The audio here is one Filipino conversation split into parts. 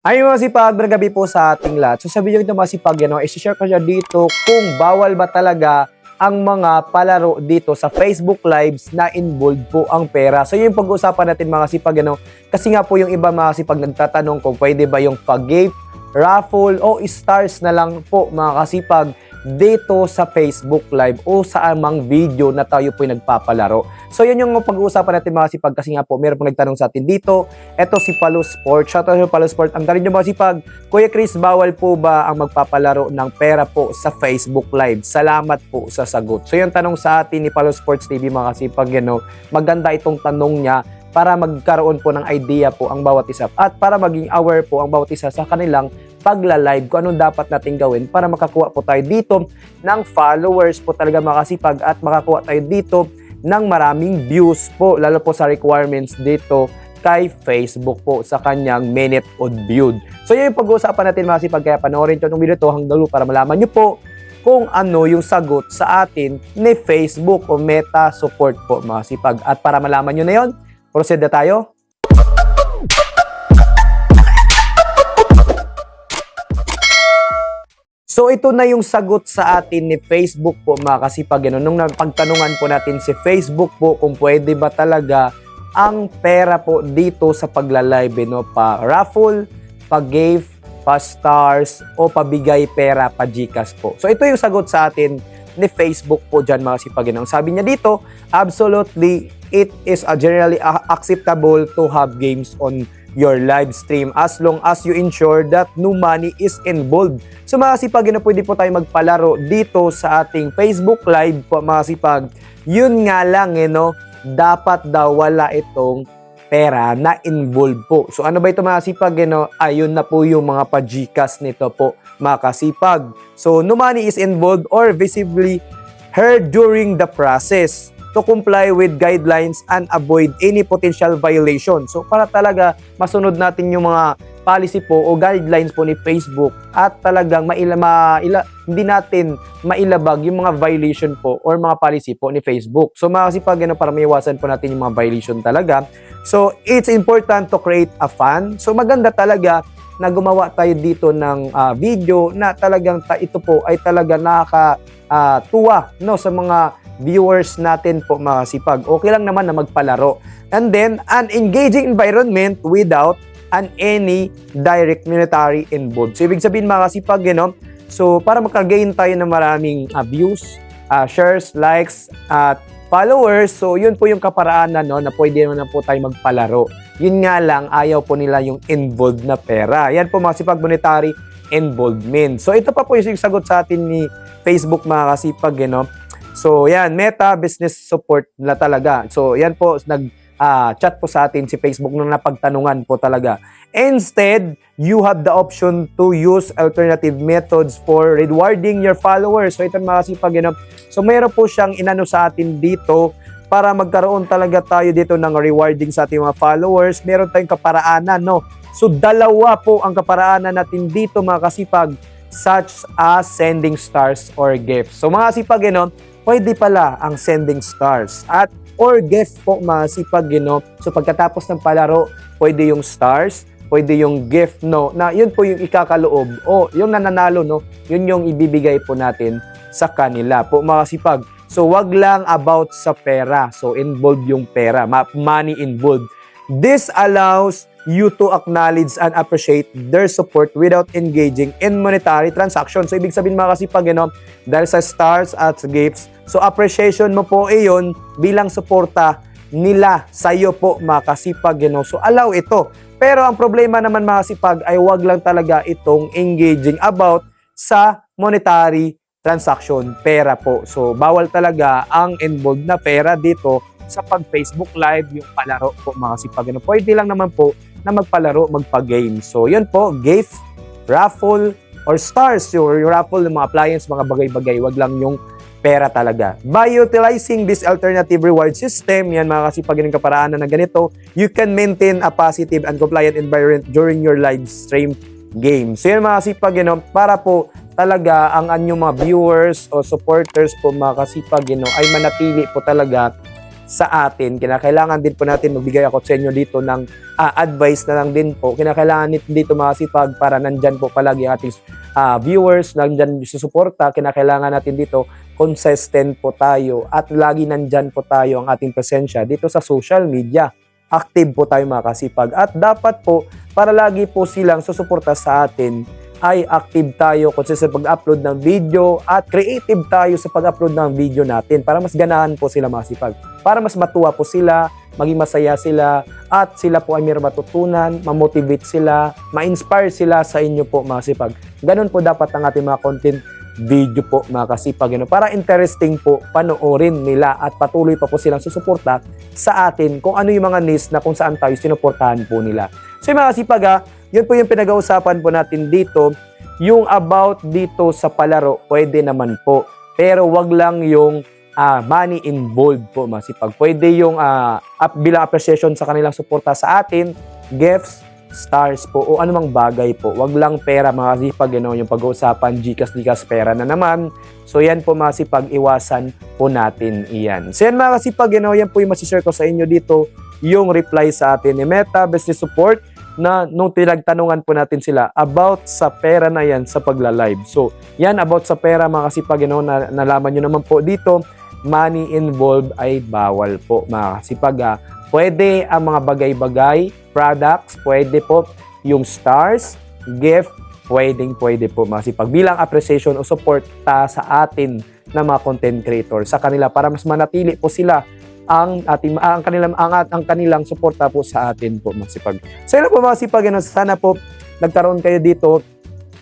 Ay mga sipag, gabi po sa ating lahat. So sa video ito mga sipag, ano, isi-share ko siya dito kung bawal ba talaga ang mga palaro dito sa Facebook Lives na involved po ang pera. So yun yung pag-uusapan natin mga sipag, ano, kasi nga po yung iba mga sipag nagtatanong kung pwede ba yung pag-gift, raffle o stars na lang po mga kasipag dito sa Facebook Live o sa amang video na tayo po nagpapalaro. So yun yung pag-uusapan natin mga sipag kasi nga po meron pong nagtanong sa atin dito. Ito si Palo Sport. Shout out Palo Sport. Ang tanong nyo mga sipag, Kuya Chris, bawal po ba ang magpapalaro ng pera po sa Facebook Live? Salamat po sa sagot. So yung tanong sa atin ni Palo Sports TV mga sipag, you know, maganda itong tanong niya para magkaroon po ng idea po ang bawat isa at para maging aware po ang bawat isa sa kanilang pagla-live kung anong dapat natin gawin para makakuha po tayo dito ng followers po talaga makasipag at makakuha tayo dito ng maraming views po lalo po sa requirements dito kay Facebook po sa kanyang minute on viewed. So yun yung pag-uusapan natin mga sipag kaya panoorin nyo itong video to hanggang para malaman nyo po kung ano yung sagot sa atin ni Facebook o Meta support po mga sipag. At para malaman nyo na yon, proceed na tayo. So ito na yung sagot sa atin ni Facebook po mga kasipag. Ano, nung pagtanungan po natin si Facebook po kung pwede ba talaga ang pera po dito sa pagla-live no? pa raffle, pa gift, pa stars o pabigay pera pa Gcash po. So ito yung sagot sa atin ni Facebook po dyan mga kasipag. Sabi niya dito, absolutely it is a generally acceptable to have games on your live stream as long as you ensure that no money is involved. So mga sipag, na pwede po tayo magpalaro dito sa ating Facebook Live po mga sipag. Yun nga lang, eh, no? dapat daw wala itong pera na involved po. So ano ba ito mga sipag? Eh, no? Ayun na po yung mga pa-Gcash nito po mga kasipag. So no money is involved or visibly heard during the process to comply with guidelines and avoid any potential violation. So para talaga masunod natin yung mga policy po o guidelines po ni Facebook at talagang maila, maila, hindi natin mailabag yung mga violation po or mga policy po ni Facebook. So mga kasipag, ano, para maiwasan po natin yung mga violation talaga. So it's important to create a fund. So maganda talaga na gumawa tayo dito ng ah, video na talagang ta- ito po ay talaga nakaka ah, tuwa no sa mga viewers natin po mga sipag. Okay lang naman na magpalaro. And then, an engaging environment without an any direct monetary involved. So, ibig sabihin mga kasipag, you know, so para makagain tayo ng maraming ah, views, ah, shares, likes, at followers, so yun po yung kaparaanan no, na pwede naman na po tayo magpalaro. Yun nga lang, ayaw po nila yung involved na pera. Yan po mga sipag monetary involvement. So ito pa po yung sagot sa atin ni Facebook mga kasipag, you know. So yan, Meta Business Support na talaga. So yan po, nag ah, chat po sa atin si Facebook nung napagtanungan po talaga. Instead, you have the option to use alternative methods for rewarding your followers. So ito mga kasipag. So mayroon po siyang inano sa atin dito para magkaroon talaga tayo dito ng rewarding sa ating mga followers. Meron tayong kaparaanan, no? So dalawa po ang kaparaanan natin dito mga kasipag such as sending stars or gifts. So mga kasipag, you know, pwede pala ang sending stars at or gift po mga sipag, you know. So pagkatapos ng palaro, pwede yung stars, pwede yung gift, no, na yun po yung ikakaloob o yung nananalo, no, yun yung ibibigay po natin sa kanila po mga sipag. So wag lang about sa pera. So involved yung pera, money involved. This allows you to acknowledge and appreciate their support without engaging in monetary transactions. So, ibig sabihin mga kasipag, you know, dahil sa stars at gifts, so appreciation mo po iyon bilang suporta nila sa iyo po mga kasipag, you know. So, allow ito. Pero ang problema naman mga kasipag ay wag lang talaga itong engaging about sa monetary transaction, pera po. So, bawal talaga ang involved na pera dito sa pag-Facebook Live, yung palaro po mga sipag. Ano, pwede lang naman po na magpalaro, magpa-game. So, yun po, gift, raffle, or stars. Yung raffle ng mga appliance, mga bagay-bagay. Wag lang yung pera talaga. By utilizing this alternative reward system, yan mga kasipag ng kaparaanan na ganito, you can maintain a positive and compliant environment during your live stream game. So yan mga kasipag, you know, para po talaga ang anyong mga viewers o supporters po mga kasipag, you know, ay manatili po talaga sa atin. Kinakailangan din po natin magbigay ako sa inyo dito ng ah, advice na lang din po. Kinakailangan dito mga sipag para nandyan po palagi ang ating ah, viewers, nandyan susuporta. Kinakailangan natin dito consistent po tayo at lagi nandyan po tayo ang ating presensya dito sa social media. Active po tayo mga kasipag. At dapat po, para lagi po silang susuporta sa atin, ay active tayo kung sa pag-upload ng video at creative tayo sa pag-upload ng video natin para mas ganahan po sila masipag. Para mas matuwa po sila, maging masaya sila at sila po ay mayroong matutunan, mamotivate sila, ma-inspire sila sa inyo po masipag. Ganun po dapat ang ating mga content video po mga kasipag. Ano, para interesting po panoorin nila at patuloy pa po silang susuporta sa atin kung ano yung mga needs na kung saan tayo sinuportahan po nila. So yung mga kasipag ha, yun po yung pinag-uusapan po natin dito, yung about dito sa palaro, pwede naman po. Pero wag lang yung ah, money involved po masipag. Pwede yung ah, up, bilang appreciation sa kanilang suporta sa atin, gifts, stars po o anumang bagay po. Wag lang pera mga kasipag, you know, yung pag-uusapan, gikas gikas pera na naman. So yan po mga kasipag, iwasan po natin iyan. So yan mga kasipag, you know, yan po yung masishare ko sa inyo dito, yung reply sa atin ni Meta Business Support na nung pinagtanungan po natin sila about sa pera na yan sa pagla-live. So, yan about sa pera mga kasipag, you know, na, nalaman nyo naman po dito, money involved ay bawal po mga kasipag. ah. Pwede ang mga bagay-bagay, products, pwede po yung stars, gift, pwedeng pwede po mga kasipag. Bilang appreciation o support ta sa atin na mga content creator sa kanila para mas manatili po sila ang ating ang kanilang ang, ang kanilang suporta po sa atin po masipag. So yun po mga sipag, ano, sana po nagkaroon kayo dito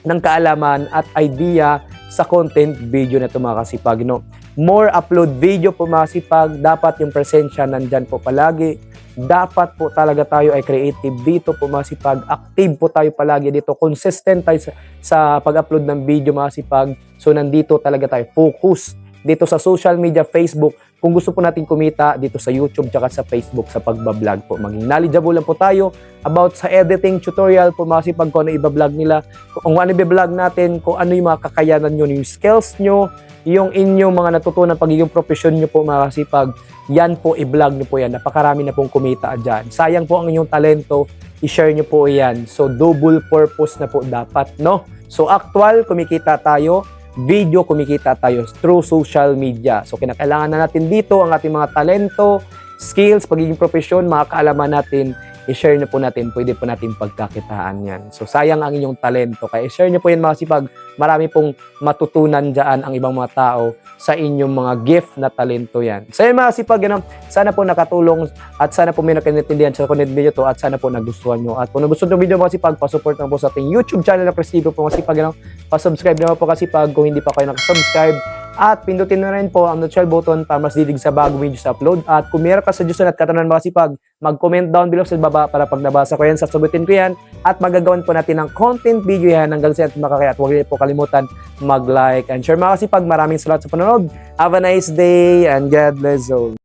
ng kaalaman at idea sa content video na ito mga kasipag. No? More upload video po mga kasipag, dapat yung presensya nandyan po palagi. Dapat po talaga tayo ay creative dito po mga kasipag. Active po tayo palagi dito. Consistent tayo sa, sa pag-upload ng video mga kasipag. So nandito talaga tayo. Focus dito sa social media, Facebook, kung gusto po natin kumita dito sa YouTube tsaka sa Facebook sa pagbablog po. Maging knowledgeable lang po tayo about sa editing tutorial po mga sipag kung ano ibablog nila, kung ano ibablog natin, kung ano yung mga kakayanan nyo, yung skills nyo, yung inyong mga natutunan pagiging profession nyo po mga kasipag, yan po i-vlog nyo po yan. Napakarami na pong kumita dyan. Sayang po ang inyong talento, i-share nyo po yan. So double purpose na po dapat, no? So actual, kumikita tayo, video, kumikita tayo through social media. So, kinakailangan na natin dito ang ating mga talento, skills, pagiging profesyon, mga kaalaman natin, i-share nyo po natin, pwede po natin pagkakitaan yan. So, sayang ang inyong talento. Kaya i-share nyo po yan mga sipag. Marami pong matutunan dyan ang ibang mga tao sa inyong mga gift na talento yan. So, yan mga sipag, yun, sana po nakatulong at sana po may nakintindihan sa content video to at sana po nagustuhan nyo. At kung nagustuhan yung video mga sipag, pasupport na po sa ating YouTube channel na Prestigo po mga sipag. Yun, pasubscribe naman po kasi pag kung hindi pa kayo nakasubscribe at pindutin na rin po ang notification button para mas didig sa bagong video sa upload. At kung meron ka suggestion at katanungan mga sipag, mag-comment down below sa baba para pag nabasa ko yan, sasagutin ko yan. At magagawan po natin ng content video yan hanggang sa makakaya. At huwag niyo po kalimutan mag-like and share mga sipag. Maraming salamat sa panonood. Have a nice day and God bless all.